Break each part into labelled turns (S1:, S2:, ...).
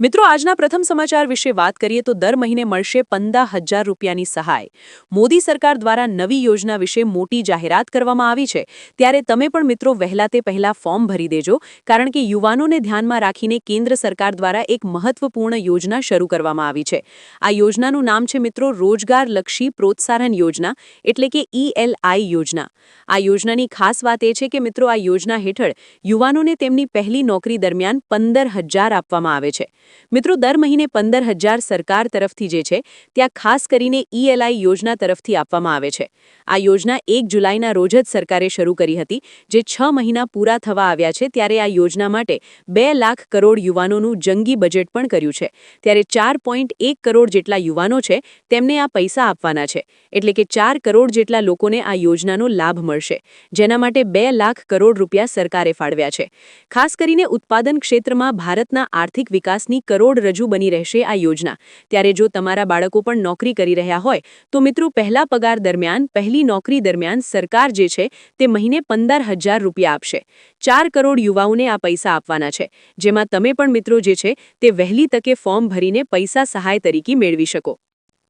S1: મિત્રો, આજના પ્રથમ સમાચાર વિશે વાત કરીએ તો દર મહિને મળશે પંદર હજાર રૂપિયાની સહાય. મોદી સરકાર દ્વારા નવી યોજના વિશે મોટી જાહેરાત કરવામાં આવી છે. ત્યારે તમે પણ મિત્રો વહેલા તે પહેલા ફોર્મ ભરી દેજો, કારણ કે યુવાનોને ધ્યાનમાં રાખીને કેન્દ્ર સરકાર દ્વારા એક મહત્વપૂર્ણ યોજના શરૂ કરવામાં આવી છે. આ યોજનાનું નામ છે મિત્રો, રોજગારલક્ષી પ્રોત્સાહન યોજના, એટલે કે ઈએલઆઈ યોજના. આ યોજનાની ખાસ વાત એ છે કે મિત્રો, આ યોજના હેઠળ યુવાનોને તેમની પહેલી નોકરી દરમિયાન પંદર હજાર આપવામાં આવે છે. મિત્રો, દર મહિને પંદર હજાર સરકાર તરફથી જે છે, ત્યાં ખાસ કરીને ઈએલઆઈ યોજના તરફથી આપવામાં આવે છે. આ યોજના એક જુલાઈના રોજ જ સરકારે શરૂ કરી હતી, જે છ મહિના પૂરા થવા આવ્યા છે, ત્યારે આ યોજના માટે બે લાખ કરોડ યુવાનોનું જંગી બજેટ પણ કર્યું છે. ત્યારે ચાર પોઈન્ટ એક કરોડ જેટલા યુવાનો છે, તેમને આ પૈસા આપવાના છે. એટલે કે ચાર કરોડ જેટલા લોકોને આ યોજનાનો લાભ મળશે, જેના માટે બે લાખ કરોડ રૂપિયા સરકારે ફાળવ્યા છે. ખાસ કરીને ઉત્પાદન ક્ષેત્રમાં ભારતના આર્થિક વિકાસની કરોડરજ્જુ બની રહેશે આ યોજના. ત્યારે જો તમારા બાળકો પણ નોકરી કરી રહ્યા હોય, તો મિત્રો પહેલા પગાર દરમિયાન, પહેલી નોકરી દરમિયાન સરકાર જે છે, તે મહિને પંદર હજાર રૂપિયા આપશે. ચાર કરોડ યુવાઓને આ પૈસા આપવાના છે. જેમાં તમે પણ મિત્રો જે છે, તે વહેલી તકે ફોર્મ ભરીને પૈસા સહાય તરીકે મેળવી શકો.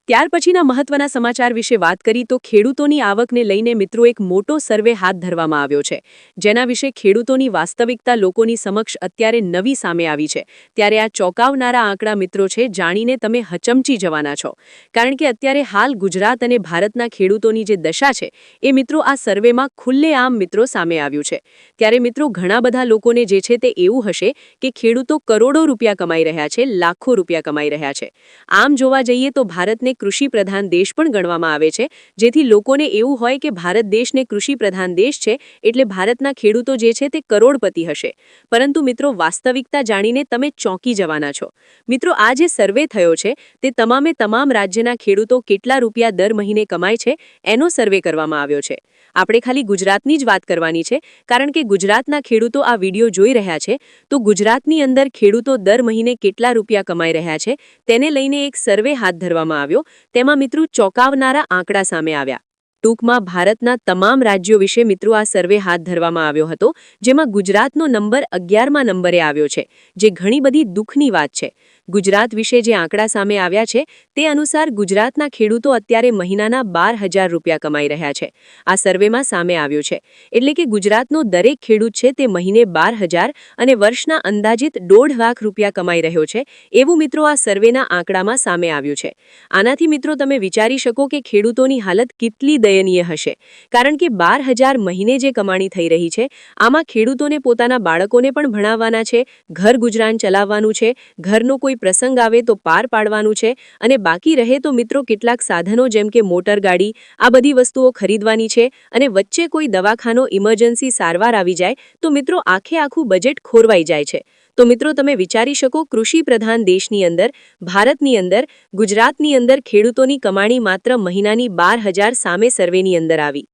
S1: ત્યાર પછીના મહત્વના સમાચાર વિશે વાત કરી તો ખેડૂતોની આવકને લઈને મિત્રો એક મોટો સર્વે હાથ ધરવામાં આવ્યો છે. જેના વિશે ખેડૂતોની વાસ્તવિકતા લોકોની સમક્ષ અત્યારે નવી સામે આવી છે. ત્યારે આ ચોંકાવનારા આંકડા મિત્રો છે, જાણીને તમે હચમચી જવાના છો. કારણ કે અત્યારે હાલ ગુજરાત અને ભારતના ખેડૂતોની જે દશા છે, એ મિત્રો આ સર્વેમાં ખુલ્લેઆમ મિત્રો સામે આવ્યું છે. ત્યારે મિત્રો ઘણા બધા લોકોને જે છે તે એવું હશે કે ખેડૂતો કરોડો રૂપિયા કમાઈ રહ્યા છે, લાખો રૂપિયા કમાઈ રહ્યા છે. આમ જોવા જઈએ તો ભારતને કૃષિ પ્રધાન દેશ પણ ગણવામાં આવે છે. જેથી લોકોને એવું હોય કે ભારત દેશને કૃષિ પ્રધાન દેશ છે, એટલે ભારતના ખેડૂતો જે છે તે કરોડપતિ હશે. પરંતુ મિત્રો, વાસ્તવિકતા જાણીને તમે ચોંકી જવાના છો. મિત્રો, આ જે સર્વે થયો છે, તે તમામે તમામ રાજ્યના ખેડૂતો કેટલા રૂપિયા દર મહિને કમાય છે, એનો સર્વે કરવામાં આવ્યો છે. આપણે ખાલી ગુજરાતની જ વાત કરવાની છે, કારણ કે ગુજરાતના ખેડૂતો આ વીડિયો જોઈ રહ્યા છે, તો ગુજરાતની અંદર ખેડૂતો દર મહિને કેટલા રૂપિયા કમાઈ રહ્યા છે, તેને લઈને એક સર્વે હાથ ધરવામાં આવ્યો. તેમાં મિત્રો ચોંકાવનારા આંકડા સામે આવ્યા. ટૂંકમાં ભારતના તમામ રાજ્યો વિશે મિત્રો આ સર્વે હાથ ધરવામાં આવ્યો હતો, જેમાં ગુજરાતનો નંબર અગિયારમાં નંબરે આવ્યો છે, જે ઘણી બધી દુઃખની વાત છે. ગુજરાત વિશે જે આંકડા સામે આવ્યા છે, તે અનુસાર ગુજરાતના ખેડૂતો અત્યારે મહિનાના બાર હજાર રૂપિયા કમાઈ રહ્યા છે. આ સર્વેમાં સામે આવ્યો છે, એટલે કે ગુજરાતનો દરેક ખેડૂત છે તે મહિને બાર હજાર અને વર્ષના અંદાજિત દોઢ લાખ રૂપિયા કમાઈ રહ્યો છે, એવું મિત્રો આ સર્વેના આંકડામાં સામે આવ્યું છે. આનાથી મિત્રો તમે વિચારી શકો કે ખેડૂતોની હાલત કેટલી દયનીય હશે. કારણ કે બાર હજાર મહિને જે કમાણી થઈ રહી છે, આમાં ખેડૂતોને પોતાના બાળકોને પણ ભણાવવાના છે, ઘર ગુજરાન ચલાવવાનું છે, ઘરનો કોઈ પ્રસંગ આવે તો પાર પાડવાનું છે, અને બાકી રહે તો મિત્રો કેટલાક સાધનો જેમ કે મોટરગાડી આ બધી વસ્તુઓ ખરીદવાની છે, અને વચ્ચે કોઈ દવાખાનો ઇમરજન્સી સારવાર આવી જાય, તો મિત્રો આખે આખું બજેટ ખોરવાઈ જાય છે. તો મિત્રો તમે વિચારી શકો, કૃષિ પ્રધાન દેશની અંદર, ભારતની અંદર, ગુજરાતની અંદર ખેડૂતોની કમાણી માત્ર મહિનાની બાર હજાર સામે સર્વેની અંદર આવી.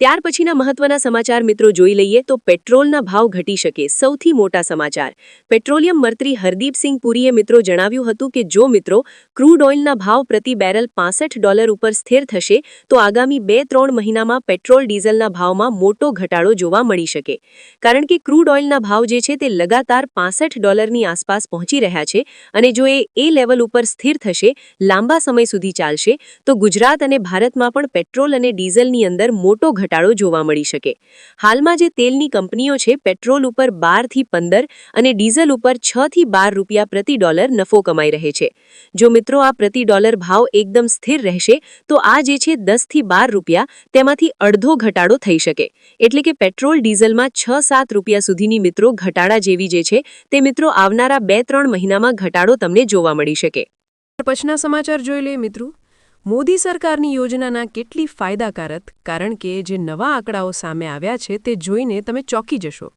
S1: ત્યાર પછીના મહત્વના સમાચાર મિત્રો જોઈ લઈએ તો પેટ્રોલના ભાવ ઘટી શકે, સૌથી મોટા સમાચાર. પેટ્રોલિયમ મંત્રી હરદીપસિંહ પુરીએ મિત્રો જણાવ્યું હતું કે જો મિત્રો ક્રૂડ ઓઇલના ભાવ પ્રતિ બેરલ પાસઠ ડોલર ઉપર સ્થિર થશે, તો આગામી બે ત્રણ મહિનામાં પેટ્રોલ ડીઝલના ભાવમાં મોટો ઘટાડો જોવા મળી શકે. કારણ કે ક્રૂડ ઓઇલના ભાવ જે છે તે લગાતાર પાસઠ ડોલરની આસપાસ પહોંચી રહ્યા છે અને જો એ એ લેવલ ઉપર સ્થિર થશે, લાંબા સમય સુધી ચાલશે, તો ગુજરાત અને ભારતમાં પણ પેટ્રોલ અને ડીઝલની અંદર મોટો ઘટાડો જોવા મળી શકે. હાલમાં જે તેલની કંપનીઓ છે, પેટ્રોલ ઉપર બારથી પંદર અને ડીઝલ ઉપર છ થી બાર રૂપિયા પ્રતિ ડોલર નફો કમાઈ રહે છે. જો મિત્રો આ પ્રતિ ડોલર ભાવ એકદમ સ્થિર રહેશે, તો આ જે છે દસથી બાર રૂપિયા, તેમાંથી અડધો ઘટાડો થઈ શકે. એટલે કે પેટ્રોલ ડીઝલમાં છ સાત રૂપિયા સુધીની મિત્રો ઘટાડા જેવી જે છે, તે મિત્રો આવનારા બે ત્રણ મહિનામાં ઘટાડો તમને જોવા મળી શકે.
S2: પછીના સમાચાર જોઈ લઈએ મિત્રો. મોદી સરકારની યોજનાના કેટલી ફાયદાકારક, કારણ કે જે નવા આંકડાઓ સામે આવ્યા છે તે જોઈને તમે ચોંકી જશો.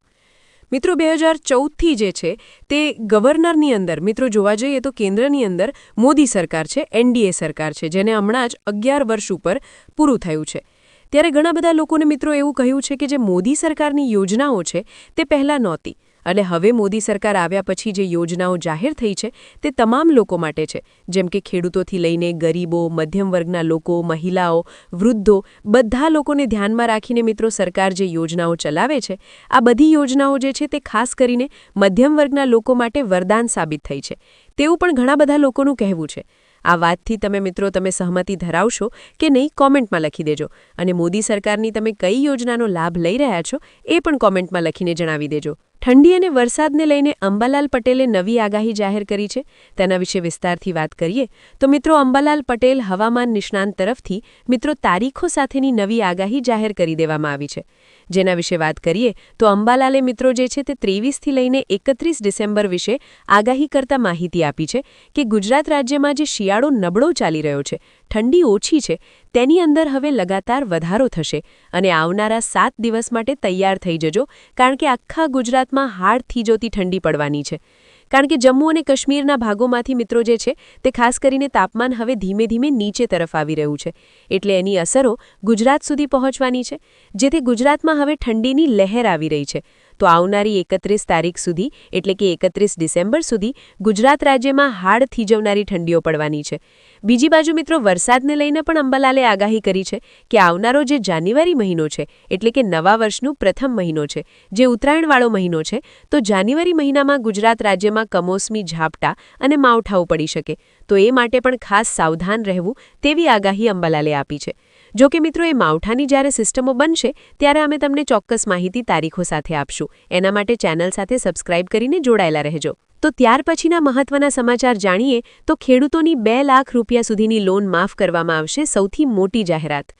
S2: મિત્રો, બે હજાર ચૌદથી જે છે તે ગવર્નરની અંદર, મિત્રો, જોવા જઈએ તો કેન્દ્રની અંદર મોદી સરકાર છે, એનડીએ સરકાર છે, જેને હમણાં જ અગિયાર વર્ષ ઉપર પૂરું થયું છે. ત્યારે ઘણા બધા લોકોને મિત્રો એવું કહ્યું છે કે જે મોદી સરકારની યોજનાઓ છે તે પહેલાં નહોતી. અને હવે મોદી સરકાર આવ્યા પછી જે યોજનાઓ જાહેર થઈ છે, તે તમામ લોકો માટે છે. જેમ કે ખેડૂતોથી લઈને ગરીબો, મધ્યમ વર્ગના લોકો, મહિલાઓ, વૃદ્ધો, બધા લોકોને ધ્યાનમાં રાખીને મિત્રો સરકાર જે યોજનાઓ ચલાવે છે, આ બધી યોજનાઓ જે છે તે ખાસ કરીને મધ્યમ વર્ગના લોકો માટે વરદાન સાબિત થઈ છે. તેવું પણ ઘણા બધા લોકોનું કહેવું છે. આ વાતથી તમે મિત્રો તમે સહમતિ ધરાવશો કે નહીં કોમેન્ટમાં લખી દેજો. અને મોદી સરકારની તમે કઈ યોજનાનો લાભ લઈ રહ્યા છો એ પણ કોમેન્ટમાં લખીને જણાવી દેજો. ઠંડી અને વરસાદને લઈને અંબાલાલ પટેલે નવી આગાહી જાહેર કરી છે. તેના વિશે વિસ્તારથી વાત કરીએ તો મિત્રો અંબાલાલ પટેલ હવામાન નિષ્ણાંત તરફથી મિત્રો તારીખો સાથેની નવી આગાહી જાહેર કરી દેવામાં આવી છે. જેના વિશે વાત કરીએ, તો અંબાલાલે મિત્રો જે છે તે ત્રેવીસથી લઈને એકત્રીસ ડિસેમ્બર વિશે આગાહી કરતા માહિતી આપી છે કે ગુજરાત રાજ્યમાં જે શિયાળો નબળો ચાલી રહ્યો છે, ઠંડી ઓછી છે, તેની અંદર હવે લગાતાર વધારો થશે અને આવનારા સાત દિવસ માટે તૈયાર થઈ જજો, કારણ કે આખા ગુજરાતમાં હાડથી જોતી ઠંડી પડવાની છે. કારણ કે જમ્મુ અને કાશ્મીરના ભાગોમાંથી મિત્રો જે છે, તે ખાસ કરીને તાપમાન હવે ધીમે ધીમે નીચે તરફ આવી રહ્યું છે. એટલે એની અસરો ગુજરાત સુધી પહોંચવાની છે, જેથી ગુજરાતમાં હવે ઠંડીની લહેર આવી રહી છે. તો આવનારી એકત્રીસ તારીખ સુધી, એટલે કે એકત્રીસ ડિસેમ્બર સુધી, ગુજરાત રાજ્યમાં હાડ થીજવનારી ઠંડીઓ પડવાની છે. બીજી બાજુ મિત્રો, વરસાદને લઈને પણ અંબાલાલે આગાહી કરી છે કે આવનારો જે જાન્યુઆરી મહિનો છે, એટલે કે નવા વર્ષનું પ્રથમ મહિનો છે, જે ઉત્તરાયણવાળો મહિનો છે, તો જાન્યુઆરી મહિનામાં ગુજરાત રાજ્યમાં કમોસમી ઝાપટા અને માવઠાઓ પડી શકે. તો એ માટે પણ ખાસ સાવધાન રહેવું તેવી આગાહી અંબાલાલે આપી છે. જો કે મિત્રો, એ માવઠાની જ્યારે સિસ્ટમો બનશે, ત્યારે અમે તમને ચોક્કસ માહિતી તારીખો સાથે આપશું. એના માટે ચેનલ સાથે સબસ્ક્રાઇબ કરીને જોડાયેલા રહેજો. તો ત્યાર પછીના મહત્વના સમાચાર જાણીએ, તો ખેડૂતોની બે લાખ રૂપિયા સુધીની લોન માફ કરવામાં આવશે, સૌથી મોટી જાહેરાત.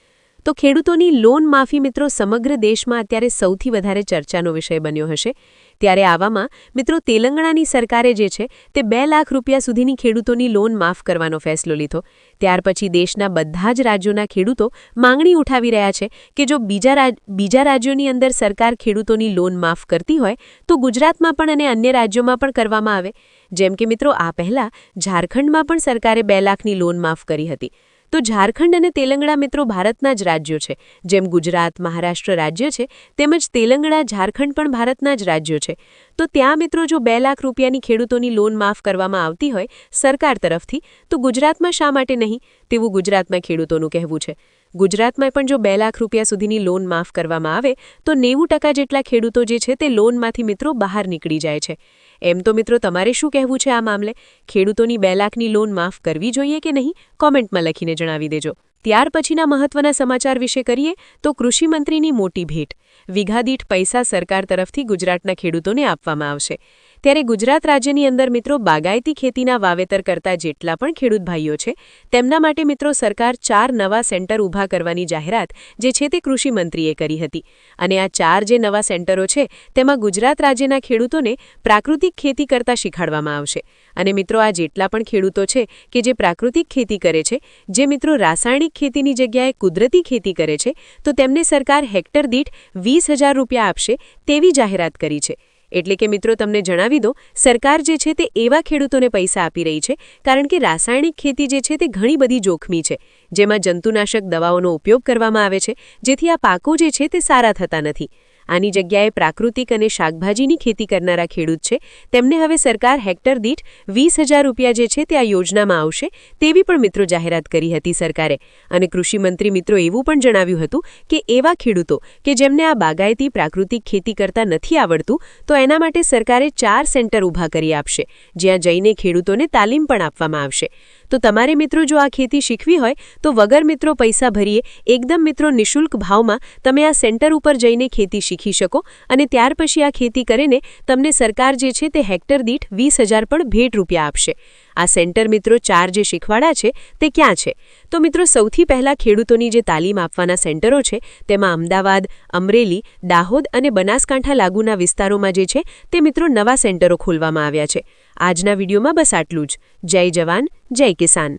S2: તો ખેડૂતોની લોન માફી મિત્રો સમગ્ર દેશમાં અત્યારે સૌથી વધારે ચર્ચાનો વિષય બન્યો હશે. ત્યારે આવામાં મિત્રો તેલંગણાની સરકારે જે છે તે બે લાખ રૂપિયા સુધીની ખેડૂતોની લોન માફ કરવાનો ફેસલો લીધો. ત્યાર પછી દેશના બધા જ રાજ્યોના ખેડૂતો માંગણી ઉઠાવી રહ્યા છે કે જો બીજા બીજા રાજ્યોની અંદર સરકાર ખેડૂતોની લોન માફ કરતી હોય, તો ગુજરાતમાં પણ અને અન્ય રાજ્યોમાં પણ કરવામાં આવે. જેમ કે મિત્રો આ પહેલાં ઝારખંડમાં પણ સરકારે બે લાખની લોન માફ કરી હતી. તો ઝારખંડ અને તેલંગણા મિત્રો ભારતના જ રાજ્યો છે. જેમ ગુજરાત, મહારાષ્ટ્ર રાજ્ય છે, તેમજ તેલંગણા, ઝારખંડ પણ ભારતના જ રાજ્યો છે. તો ત્યાં મિત્રો જો બે લાખ રૂપિયાની ખેડૂતોની લોન માફ કરવામાં આવતી હોય સરકાર તરફથી, તો ગુજરાતમાં શા માટે નહીં? તેવું ગુજરાતમાં ખેડૂતોનું કહેવું છે. ગુજરાતમાં પણ જો બે લાખ રૂપિયા સુધીની લોન માફ કરવામાં આવે, તો નેવું જેટલા ખેડૂતો જે છે તે લોનમાંથી મિત્રો બહાર નીકળી જાય છે. એમ તો મિત્રો તમારે શું કહેવું છે આ મામલે? ખેડૂતોની બે લાખની લોન માફ કરવી જોઈએ કે નહીં? કોમેન્ટમાં લખીને જણાવી દેજો. ત્યાર પછીના મહત્વના સમાચાર વિશે કરીએ તો કૃષિમંત્રીની મોટી ભેટ. વિઘાદીઠ પૈસા સરકાર તરફથી ગુજરાતના ખેડૂતોને આપવામાં આવશે. ત્યારે ગુજરાત રાજ્યની અંદર મિત્રો બાગાયતી ખેતીના વાવેતર કરતા જેટલા પણ ખેડૂત ભાઈઓ છે, તેમના માટે મિત્રો સરકાર ચાર નવા સેન્ટર ઊભા કરવાની જાહેરાત જે છે તે કૃષિમંત્રીએ કરી હતી. અને આ ચાર જે નવા સેન્ટરો છે, તેમાં ગુજરાત રાજ્યના ખેડૂતોને પ્રાકૃતિક ખેતી કરતા શીખવાડવામાં આવશે. અને મિત્રો, આ જેટલા પણ ખેડૂતો છે કે જે પ્રાકૃતિક ખેતી કરે છે, જે મિત્રો રાસાયણિક ખેતીની જગ્યાએ કુદરતી ખેતી કરે છે, તો તેમને સરકાર હેક્ટર દીઠ વીસ રૂપિયા આપશે તેવી જાહેરાત કરી છે. એટલે કે મિત્રો, તમને જણાવી દો સરકાર જે છે તે એવા ખેડૂતોને પૈસા આપી રહી છે, કારણ કે રાસાયણિક ખેતી જે છે તે ઘણી બધી જોખમી છે. જેમાં જંતુનાશક દવાઓનો ઉપયોગ કરવામાં આવે છે, જેથી આ પાકો જે છે તે સારા થતા નથી. આની જગ્યાએ પ્રાકૃતિક અને શાકભાજીની ખેતી કરનારા ખેડૂત છે. તેમને હવે સરકાર હેક્ટર દીઠ વીસ રૂપિયા જે છે તે આ યોજનામાં આવશે તેવી પણ મિત્રો જાહેરાત કરી હતી સરકારે. અને કૃષિમંત્રી મિત્રો એવું પણ જણાવ્યું હતું કે એવા ખેડૂતો કે જેમને આ બાગાયતી પ્રાકૃતિક ખેતી કરતા નથી આવડતું, તો એના માટે સરકારે ચાર સેન્ટર ઊભા કરી આપશે, જ્યાં જઈને ખેડૂતોને તાલીમ પણ આપવામાં આવશે. તો તમારે મિત્રો જો આ ખેતી શીખવી હોય, તો વગર મિત્રો પૈસા ભરીએ, એકદમ મિત્રો નિઃશુલ્ક ભાવમાં તમે આ સેન્ટર ઉપર જઈને ખેતી શીખી શકો અને ત્યાર પછી આ ખેતી કરીને તમને સરકાર જે છે તે હેક્ટર દીઠ વીસ પણ ભેટ રૂપિયા આપશે. આ સેન્ટર મિત્રો ચાર જે શીખવાડા છે, તે ક્યાં છે? તો મિત્રો સૌથી પહેલાં ખેડૂતોની જે તાલીમ આપવાના સેન્ટરો છે, તેમાં અમદાવાદ, અમરેલી, દાહોદ અને બનાસકાંઠા લાગુના વિસ્તારોમાં જે છે, તે મિત્રો નવા સેન્ટરો ખોલવામાં આવ્યા છે. આજના વિડીયોમાં બસ આટલું જ. જય જવાન જય કિસાન.